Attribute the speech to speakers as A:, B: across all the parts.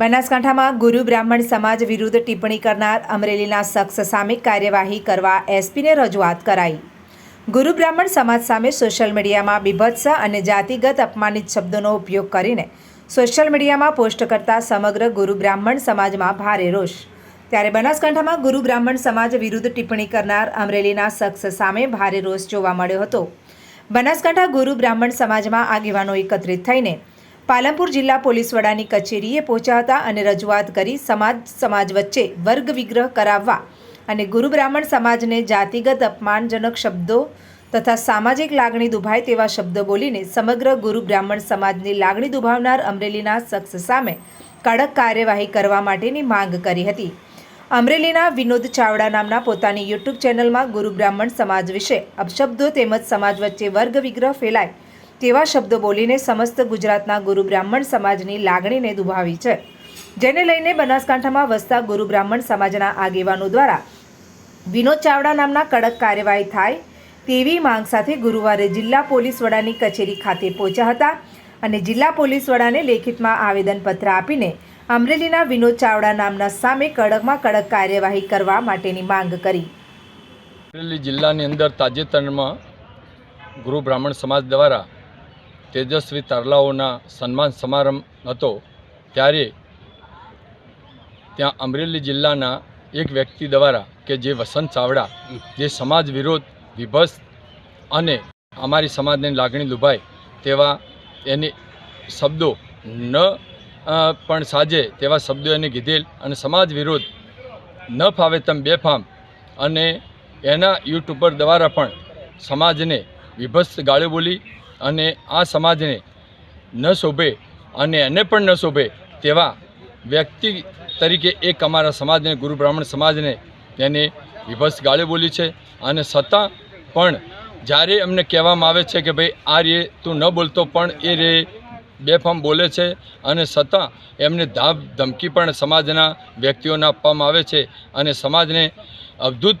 A: બનાસકાંઠામાં ગુરુ બ્રાહ્મણ સમાજ વિરુદ્ધ ટિપ્પણી કરનાર અમરેલીના શખ્સ સામે કાર્યવાહી કરવા એસપીને રજૂઆત કરાઈ. ગુરુ બ્રાહ્મણ સમાજ સામે સોશિયલ મીડિયામાં બીભત્સ અને જાતિગત અપમાનિત શબ્દોનો ઉપયોગ કરીને સોશિયલ મીડિયામાં પોસ્ટ કરતા સમગ્ર ગુરુ બ્રાહ્મણ સમાજમાં ભારે રોષ. ત્યારે બનાસકાંઠામાં ગુરુ બ્રાહ્મણ સમાજ વિરુદ્ધ ટિપ્પણી કરનાર અમરેલીના શખ્સ સામે ભારે રોષ જોવા મળ્યો હતો. બનાસકાંઠા ગુરુ બ્રાહ્મણ સમાજમાં આગેવાનો એકત્રિત થઈને પાલનપુર જિલ્લા પોલીસ વડાની કચેરીએ પહોંચ્યા અને રજૂઆત કરી સમાજ સમાજ વચ્ચે વર્ગ વિગ્રહ કરાવવા અને ગુરુ બ્રાહ્મણ સમાજને જાતિગત અપમાનજનક શબ્દો તથા સામાજિક લાગણી દુભાય તેવા શબ્દો બોલીને સમગ્ર ગુરુ બ્રાહ્મણ સમાજની લાગણી દુભાવનાર અમરેલીના શખ્સ સામે કડક કાર્યવાહી કરવા માટેની માંગ કરી હતી. અમરેલીના વિનોદ ચાવડા નામના પોતાની યુટ્યુબ ચેનલમાં ગુરુ બ્રાહ્મણ સમાજ વિશે અપશબ્દો તેમજ સમાજ વચ્ચે વર્ગ વિગ્રહ ફેલાય તેવા શબ્દો બોલીને સમસ્ત ગુજરાતના ગુરુ બ્રાહ્મણ સમાજની લાગણીને દુભાવી છે. જેને લઈને બનાસકાંઠામાં વસતા ગુરુ બ્રાહ્મણ સમાજના આગેવાનો દ્વારા વિનોદ ચાવડા નામના કડક કાર્યવાહી થાય તેવી માંગ સાથે ગુરુવારે જિલ્લા પોલીસ વડાની કચેરી ખાતે પહોંચ્યા હતા અને જિલ્લા પોલીસ વડાને લેખિતમાં આવેદનપત્ર આપીને અમરેલીના વિનોદ ચાવડા નામના સામે કડકમાં કડક કાર્યવાહી કરવા માટેની માંગ કરી.
B: અમરેલી જિલ્લાની અંદર તાજેતરમાં ગુરુ બ્રાહ્મણ સમાજ દ્વારા તેજસ્વી તારલાઓના સન્માન સમારંભ હતો ત્યારે ત્યાં અમરેલી જિલ્લાના એક વ્યક્તિ દ્વારા કે જે વસંત ચાવડા, જે સમાજ વિરોધ, વિભસ્ત અને અમારી સમાજની લાગણી લુભાય તેવા એને શબ્દો ન પણ સાજે તેવા શબ્દો એને કીધેલ અને સમાજ વિરોધ ન ફાવે તેમ બેફામ અને એના યુટ્યુબર દ્વારા પણ સમાજને વિભસ્ત ગાળો બોલી અને આ સમાજને ન શોભે અને એને પણ ન શોભે તેવા વ્યક્તિ તરીકે એક અમારા સમાજને, ગુરુ બ્રાહ્મણ સમાજને તેને વિભસ ગાળે બોલી છે. અને છતાં પણ જ્યારે અમને કહેવામાં આવે છે કે ભાઈ, આ રે તું ન બોલતો, પણ એ રે બેફામ બોલે છે અને છતાં એમને ધાબ ધમકી પણ સમાજના વ્યક્તિઓને આપવામાં આવે છે અને સમાજને અવધૂત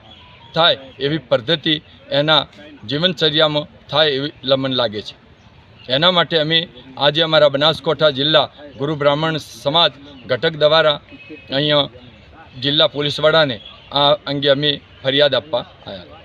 B: થાય એવી પદ્ધતિ એના જીવનચર્યામાં થાય એવી લમન લાગે છે. એના માટે અમે આજે અમારા બનાસકાંઠા જિલ્લા ગુરુ બ્રાહ્મણ સમાજ ઘટક દ્વારા અહીંયા જિલ્લા પોલીસ વડાને આ અંગે અમે ફરિયાદ આપવા આવ્યા